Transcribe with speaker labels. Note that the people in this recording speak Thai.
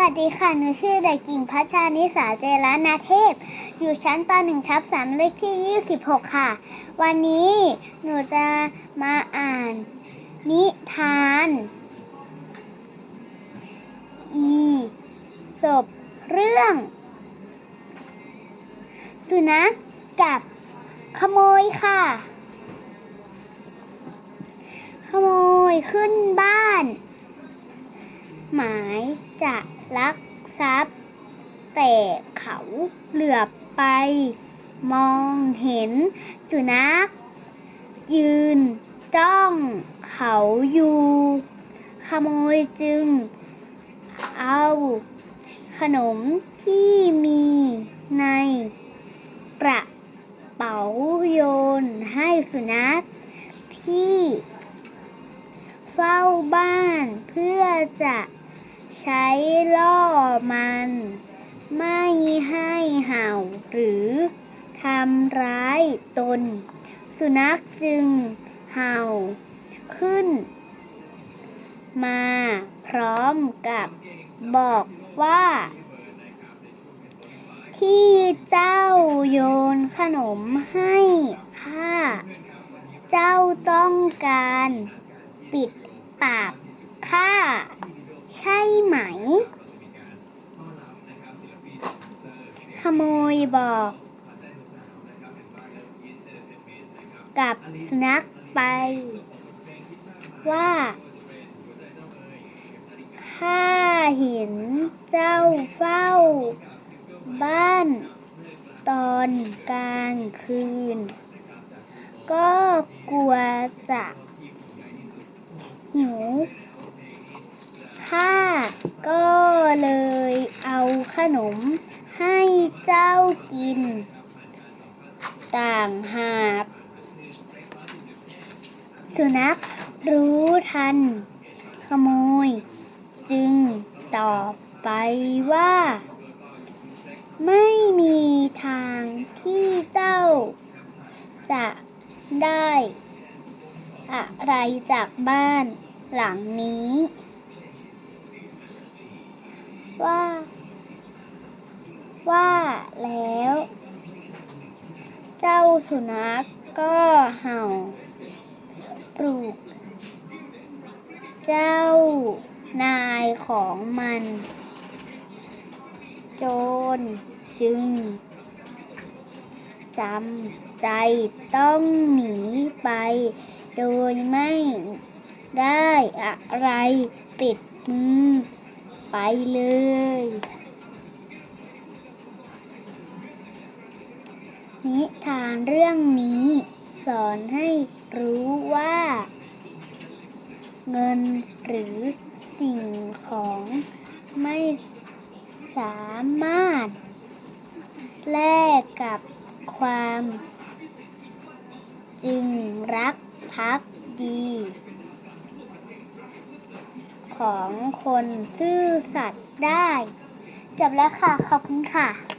Speaker 1: วัสดีค่ะ หนูชื่อเด็กหญิงพัชานิสาเจรนาเทพ อยู่ชั้นป .1 ทับ3เลขที่ 26 ค่ะ วันนี้หนูจะมาอ่าน นิทาน อีศบเรื่อง สุนัขกับขโมยค่ะ ขโมยขึ้น หมายจะลักทรัพย์ แต่เขาเหลือบไป มองเห็นสุนัข ยืนจ้องเขาอยู่ ขโมยจึง เอาขนมที่มีในกระเป๋าโยนให้สุนัขที่เฝ้าบ้านเพื่อจะ ใช้ล่อมัน ไม่ให้เห่าหรือทำร้ายตน สุนัขจึงเห่าขึ้น มาพร้อมกับบอกว่า ที่เจ้าโยนขนมให้ข้า เจ้าต้องการปิดปากข้า ใช่ไหม ขโมยบอก กับสุนัขไป ว่าข้าเห็นเจ้าเฝ้า บ้าน ตอนกลางคืน ก็กลัวจะหิว ข้าก็เลยเอาข นมให้เจ้ากิน ต่างหากสุนัขรู้ทัน ขโมย จึงตอบไปว่า ไม่มีทางที่เจ้า จะได้ อะไรจากบ้านหลังนี้ ว่า ว่าแล้ว เจ้าสุนัขก็เห่า ปลุก เจ้านายของมัน โจรจึงจำใจต้องหนีไป โดยไม่ได้อะไรติดมือไปเลย นิทานเรื่องนี้ สอนให้รู้ว่า เงินหรือสิ่งของไม่สามารถ แลกกับความ จึงรักภักดี ของคนซื่อสัตย์ได้ จบแล้วค่ะ ขอบคุณค่ะ